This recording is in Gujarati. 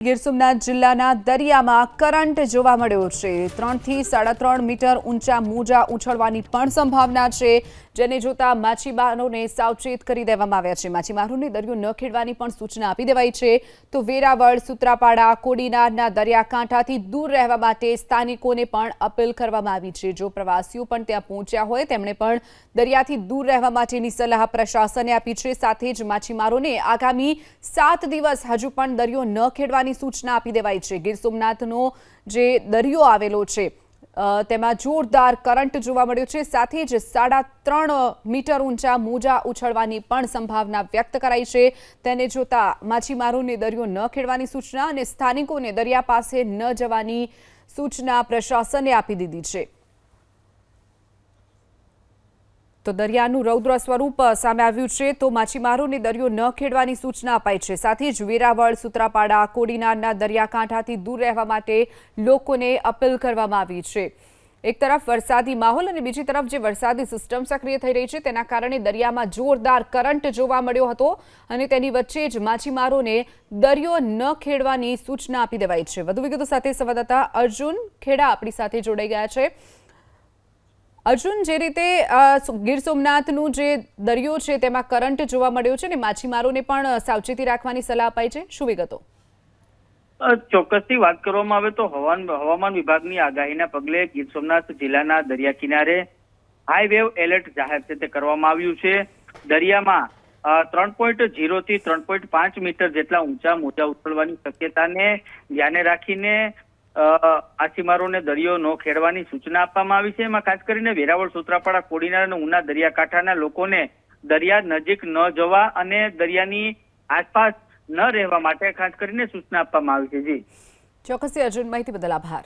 ગીર સોમનાથ જિલ્લાના દરિયામાં કરંટ જોવા મળ્યો છે. ત્રણથી સાડા ત્રણ મીટર ઊંચા મોજા ઉછળવાની પણ સંભાવના છે. જેને જોતા માછીમારોને સાવચેત કરી દેવામાં આવ્યા છે. માછીમારોને દરિયો ન ખેડવાની પણ સૂચના આપી દેવાઈ છે. તો વેરાવળ, સુત્રાપાડા, કોડીનારના દરિયાકાંઠાથી દૂર રહેવા માટે સ્થાનિકોને પણ અપીલ કરવામાં આવી છે. જો પ્રવાસીઓ પણ ત્યાં પહોંચ્યા હોય, તેમણે પણ દરિયાથી દૂર રહેવા માટેની સલાહ પ્રશાસને આપી છે. સાથે જ માછીમારોને આગામી સાત દિવસ હજુ પણ દરિયો ન ખેડવાની સૂચના આપી દેવાઈ છે. ગીર સોમનાથનો જે દરિયો આવેલો છે તેમાં જોરદાર કરંટ જોવા મળ્યો છે. સાથે જ સાડા ત્રણ મીટર ઊંચા મોજા ઉછળવાની પણ સંભાવના વ્યક્ત કરાઈ છે. તેને જોતા માછીમારોને દરિયો ન ખેડવાની સૂચના અને સ્થાનિકોને દરિયા પાસે ન જવાની સૂચના પ્રશાસને આપી દીધી છે. તો દરિયાનું રૌદ્ર સ્વરૂપ સામે આવ્યું છે. તો માછીમારોને દરિયો ન ખેડવાની સૂચના અપાઈ છે. સાથે જ વેરાવળ, સુત્રાપાડા, કોડીનારના દરિયાકાંઠાથી દૂર રહેવા માટે લોકોને અપીલ કરવામાં આવી છે. એક તરફ વરસાદી માહોલ અને બીજી તરફ જે વરસાદી સિસ્ટમ સક્રિય થઈ રહી છે, તેના કારણે દરિયામાં જોરદાર કરંટ જોવા મળ્યો હતો અને તેની વચ્ચે જ માછીમારોને દરિયો ન ખેડવાની સૂચના આપી દેવાઈ છે. વધુ વિગતો સાથે સંવાદદાતા અર્જુન ખેડા આપણી સાથે જોડાઈ ગયા છે. અર્જુન, જે રીતે ગીર સોમનાથનું જે દરિયો છે તેમાં કરંટ જોવા મળ્યો છે ને માછીમારોને પણ સાવચેતી રાખવાની સલાહ અપાઈ છે, શું વિગતો? ચોક્કસથી વાત કરવામાં આવે તો હવામાન હવામાન વિભાગની આગાહીના પગલે ગીર સોમનાથ જિલ્લાના દરિયા કિનારે હાઈ વેવ એલર્ટ જાહેર છે તે કરવામાં આવ્યું છે. દરિયામાં ત્રણ પોઈન્ટ ઝીરો થી ત્રણ પોઈન્ટ પાંચ મીટર જેટલા ઊંચા મોજા ઉછળવાની શક્યતાને ધ્યાને રાખીને માછીમારોને દરિયો ન ખેડવાની સૂચના આપવામાં આવી છે. એમાં ખાસ કરીને વેરાવળ, સુત્રાપાડા, કોડીનાર અને ઉના દરિયાકાંઠાના લોકોને દરિયા નજીક ન જવા અને દરિયાની આસપાસ ન રહેવા માટે ખાસ કરીને સૂચના આપવામાં આવી છે. જી. ચોક્કસથી અર્જુન, માહિતી બદલ આભાર.